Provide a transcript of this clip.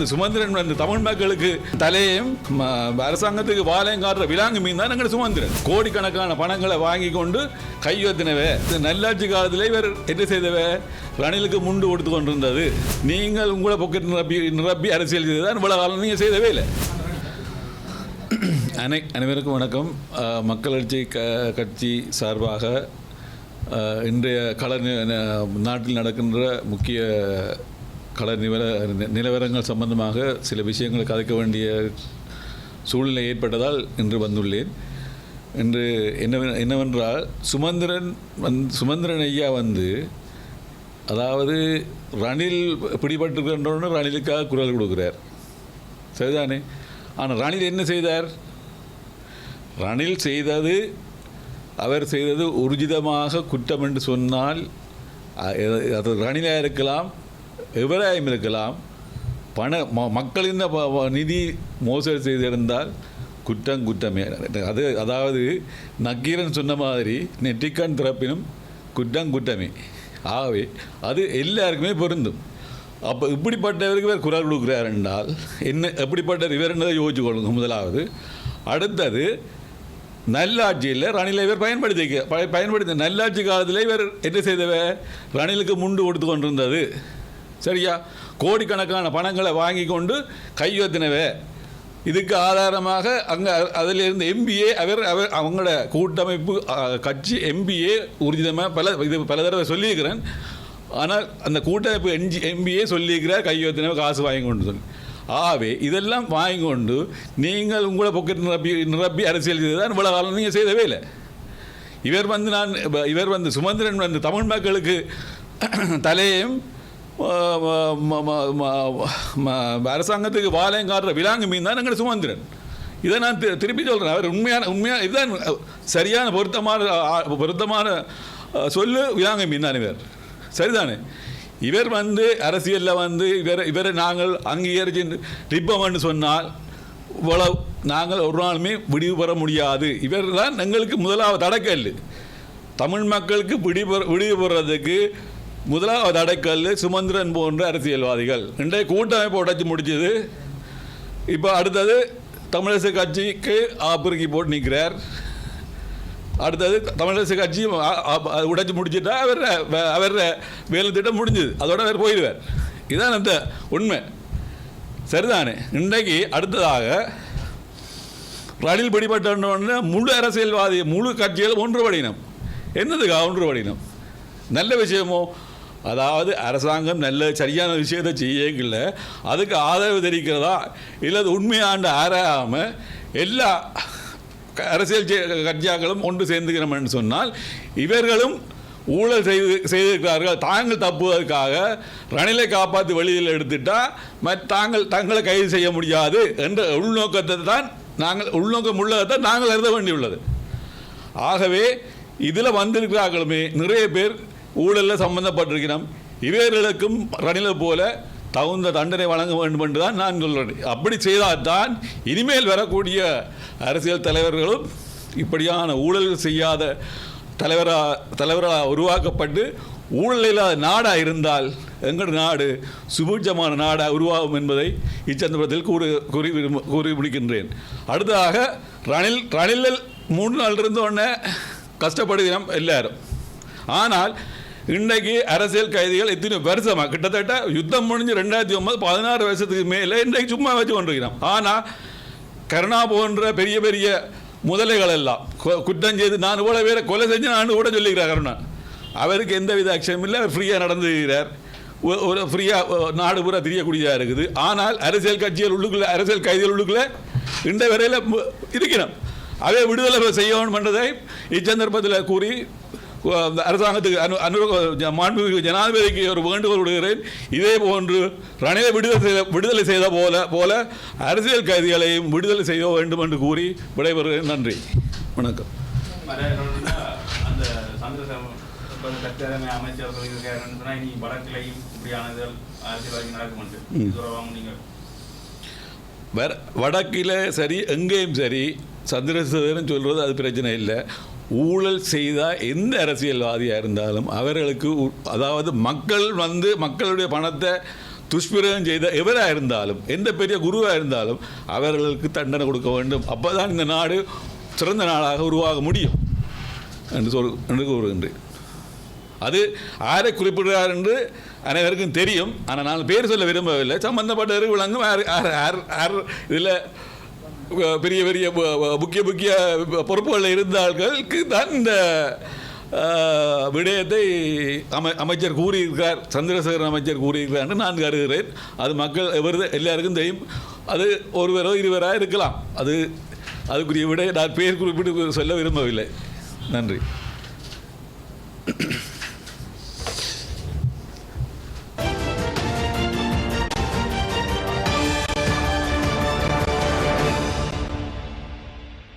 இந்த சுமந்திரன் வந்து தமிழ் மக்களுக்கு தலையும் ம, அரசாங்கத்துக்கு வாழையும் காட்டுற விலாங்கு மீன் தான் எங்கள் சுமந்திரன். கோடிக்கணக்கான பணங்களை வாங்கி கொண்டு கையொத்தினவே நல்லாட்சி காலத்தில் இவர் என்ன செய்தவே ரணிலுக்கு முண்டு கொடுத்து கொண்டிருந்தது. நீங்கள் உங்களை பொக்கெட் நிரப்பி நிரப்பி அரசியல் செய்ததான் இவ்வளோ காலம் நீங்கள் செய்தவே இல்லை. அனை அனைவருக்கும் வணக்கம். மக்கள் எழுச்சி க கட்சி சார்பாக இன்றைய கள நாட்டில் நடக்கின்ற முக்கிய கள நிவர நிலவரங்கள் சம்பந்தமாக சில விஷயங்களை கதைக்க வேண்டிய சூழ்நிலை ஏற்பட்டதால் இன்று வந்துள்ளேன். என்று என்ன என்னவென்றால் சுமந்திரன் வந் சுமந்திரன் ஐயா வந்து அதாவது ரணில் பிடிபட்டிருக்கின்றோன்னு ரணிலுக்காக குரல் கொடுக்குறார். சரிதானே? ஆனால் ரணில் என்ன செய்தார்? ரணில் செய்தது அவர் செய்தது உர்ஜிதமாக குற்றம் என்று சொன்னால் அது ரணிலாக இருக்கலாம் எவராயும் இருக்கலாம். பண ம- மக்களின் நிதி மோசடி செய்திருந்தால் குற்றம் குற்றமே. அது அதாவது நக்கீரன் சொன்ன மாதிரி நெட்டிக்கான் திறப்பினும் குற்றம் குற்றமே. ஆகவே அது எல்லாருக்குமே பொருந்தும். அப்போ இப்படிப்பட்டவருக்கு இவர் குரல் கொடுக்குறார் என்றால் என்ன எப்படிப்பட்ட இவர் என்னதை யோசிச்சு கொள்ளுங்க முதலாவது. அடுத்தது நல்லாட்சியில் ரணிலை இவர் பயன்படுத்திக்க ப- பயன்படுத்தி நல்லாட்சி காலத்தில் இவர் என்ன செய்தவ ரணிலுக்கு முண்டு கொடுத்து கொண்டிருந்தது. சரியா? கோடிக்கணக்கான பணங்களை வாங்கி கொண்டு கையொத்தினவே இதுக்கு ஆதாரமாக அங்கே அதிலிருந்து எம்பிஏ அவர் அவர் அவங்களோட கூட்டமைப்பு கட்சி எம்பிஏ உறுதிதமாக பல இது பல தடவை சொல்லியிருக்கிறேன். ஆனால் அந்த கூட்டமைப்பு என்ஜி எம்பிஏ சொல்லியிருக்கிறார் கையொத்தினவை காசு வாங்கி கொண்டு சொல்லி. ஆகவே இதெல்லாம் வாங்கி கொண்டு நீங்கள் உங்களை பொக்கெட் நிரப்பி நிரப்பி அரசியல் செய்ததான் இவ்வளோ காலம் நீங்கள் செய்தவே இல்லை. இவர் வந்து நான் இவர் வந்து சுமந்திரன் வந்து தமிழ் மக்களுக்கு தலையையும் அரசாங்கத்துக்கு வாழையும் காட்டுற விலாங்கு மீன் தான் எங்கள் சுமந்திரன். இதை நான் திருப்பி சொல்கிறேன் அவர் உண்மையான உண்மையான இதுதான் சரியான பொருத்தமான பொருத்தமான சொல்லு விலாங்கு மீன் தான் இவர். சரிதானே? இவர் வந்து அரசியலில் வந்து இவர் இவரை நாங்கள் அங்கீகரிச்சு ரிப்பம்னு சொன்னால் இவ்வளவு நாங்கள் ஒரு நாளுமே விடிவு பெற முடியாது. இவர் தான் எங்களுக்கு முதலாவது தடக்கல் தமிழ் மக்களுக்கு விடிவு விடிவு பெறதுக்கு முதலாவது அடைக்கல் சுமந்திரன் போன்ற அரசியல்வாதிகள். இன்றைய கூட்டமைப்பு உடைச்சி முடிச்சது. இப்போ அடுத்தது தமிழரசு கட்சிக்கு ஆப்பிரிக்கி போட்டு நிற்கிறார் அடுத்தது தமிழரசு கட்சி உடைச்சி முடிச்சிட்டா அவர் அவர் வேலை திட்டம் முடிஞ்சுது. அதோட அவர் போயிடுவார். இதுதான் அந்த உண்மை. சரிதானே? இன்றைக்கு அடுத்ததாக ரணில் பிடிபட்ட முழு அரசியல்வாதி முழு கட்சிகள் ஒன்றுபடினம். என்னதுக்கா ஒன்றுபடினம்? நல்ல விஷயமோ? அதாவது அரசாங்கம் நல்ல சரியான விஷயத்தை செய்யல அதுக்கு ஆதரவு தெரிவிக்கிறதா? இல்லை அது உண்மையாண்டு ஆராயாமல் எல்லா அரசியல் கட்சியாக்களும் ஒன்று சேர்ந்துக்கிறோம்னு சொன்னால் இவர்களும் ஊழல் செய்து செய்திருக்கிறார்கள். தாங்கள் தப்புவதற்காக ரணிலை காப்பாற்றி வெளியில் எடுத்துட்டால் மற்ற தாங்கள் தங்களை கைது செய்ய முடியாது என்ற உள்நோக்கத்தை தான் நாங்கள் உள்நோக்கம் உள்ளதை நாங்கள் கருத வேண்டியுள்ளது. ஆகவே இதில் வந்திருக்கிறார்களுமே நிறைய பேர் ஊழலில் சம்பந்தப்பட்டிருக்கிறோம் இவர்களுக்கும் ரணிலை போல தகுந்த தண்டனை வழங்க வேண்டும் என்று தான் நான் சொல்கிறேன் அப்படி செய்தால்தான் இனிமேல் வரக்கூடிய அரசியல் தலைவர்களும் இப்படியான ஊழல் செய்யாத தலைவராக தலைவராக உருவாக்கப்பட்டு ஊழல் இல்லாத நாடாக இருந்தால் எங்கள் நாடு சுபூஜமான நாடாக உருவாகும் என்பதை இச்சந்தர்ப்பத்தில் கூறி கூறி விரும்ப- கூறி முடிக்கின்றேன். அடுத்ததாக ரணில் ரணிலில் மூணு நாள் இருந்த உடனே கஷ்டப்படுகிறோம் எல்லாரும். ஆனால் இன்றைக்கு அரசியல் கைதிகள் எத்தனை வருஷமாக கிட்டத்தட்ட யுத்தம் முடிஞ்சு ரெண்டாயிரத்தி ஒன்பது பதினாறு வருஷத்துக்கு மேலே இன்றைக்கு சும்மா வச்சு கொண்டிருக்கிறோம். ஆனால் கருணா போன்ற பெரிய பெரிய முதலைகள் எல்லாம் கு- குற்றம் செய்து நான் கூட வேற கொலை செஞ்சு நான் கூட சொல்லிக்கிறேன் கருணா. அவருக்கு எந்த வித அக்ஷயம் இல்லை அவர் ஃப்ரீயாக நடந்துகிறார் ஒரு ஃப்ரீயாக நாடு பூரா தெரியக்கூடியதாக இருக்குது. ஆனால் அரசியல் கட்சிகள் உள்ளுக்குள்ள அரசியல் கைதிகள் உள்ளுக்குள்ள இந்த வரையில் இருக்கிறோம். அதே விடுதலை செய்யணும் பண்ணுறதை இச்சந்தர்ப்பத்தில் கூறி அரசாங்கத்துக்கு அனு அனு மாண்புமிகு ஜனாதிபதிக்கு ஒரு வேண்டுகோள் விடுகிறேன். இதே போன்று ரணிலை விடுதலை செய்த விடுதலை செய்த போல போல அரசியல் கைதிகளையும் விடுதலை செய்ய வேண்டும் என்று கூறி விடைபெறுகிறேன். நன்றி. வணக்கம். வடக்கிலையும் வடக்கில் சரி எங்கேயும் சரி சந்திரசேகரன் சொல்கிறது அது பிரச்சனை இல்லை. ஊழல் செய்தால் எந்த அரசியல்வாதியாக இருந்தாலும் அவர்களுக்கு உ- அதாவது மக்கள் வந்து மக்களுடைய பணத்தை துஷ்பிரயோகம் செய்த எவராக இருந்தாலும் எந்த பெரிய குருவாக இருந்தாலும் அவர்களுக்கு தண்டனை கொடுக்க வேண்டும். அப்போ தான் இந்த நாடு சிறந்த நாடாக உருவாக முடியும் என்று சொல் என்று கூறுகின்றேன். அது யாரை குறிப்பிடுகிறார் என்று அனைவருக்கும் தெரியும். ஆனால் நான் பேர் சொல்ல விரும்பவில்லை. சம்பந்தப்பட்டவர்கள் விளங்கும். யார் யார் யார் இதில் பெரிய பெரிய முக்கிய முக்கிய பொறுப்புகளில் இருந்தார்களுக்கு தான் இந்த விடயத்தை அமை அமைச்சர் கூறியிருக்கிறார் சந்திரசேகரன் அமைச்சர் கூறியிருக்கிறார் என்று நான் கருதுகிறேன். அது மக்கள் எவர் எல்லாருக்கும் தெரியும். அது ஒருவரோ இருவராக இருக்கலாம். அது அதுக்குரிய விட நான் பேர் குறிப்பிட்டு சொல்ல விரும்பவில்லை. நன்றி.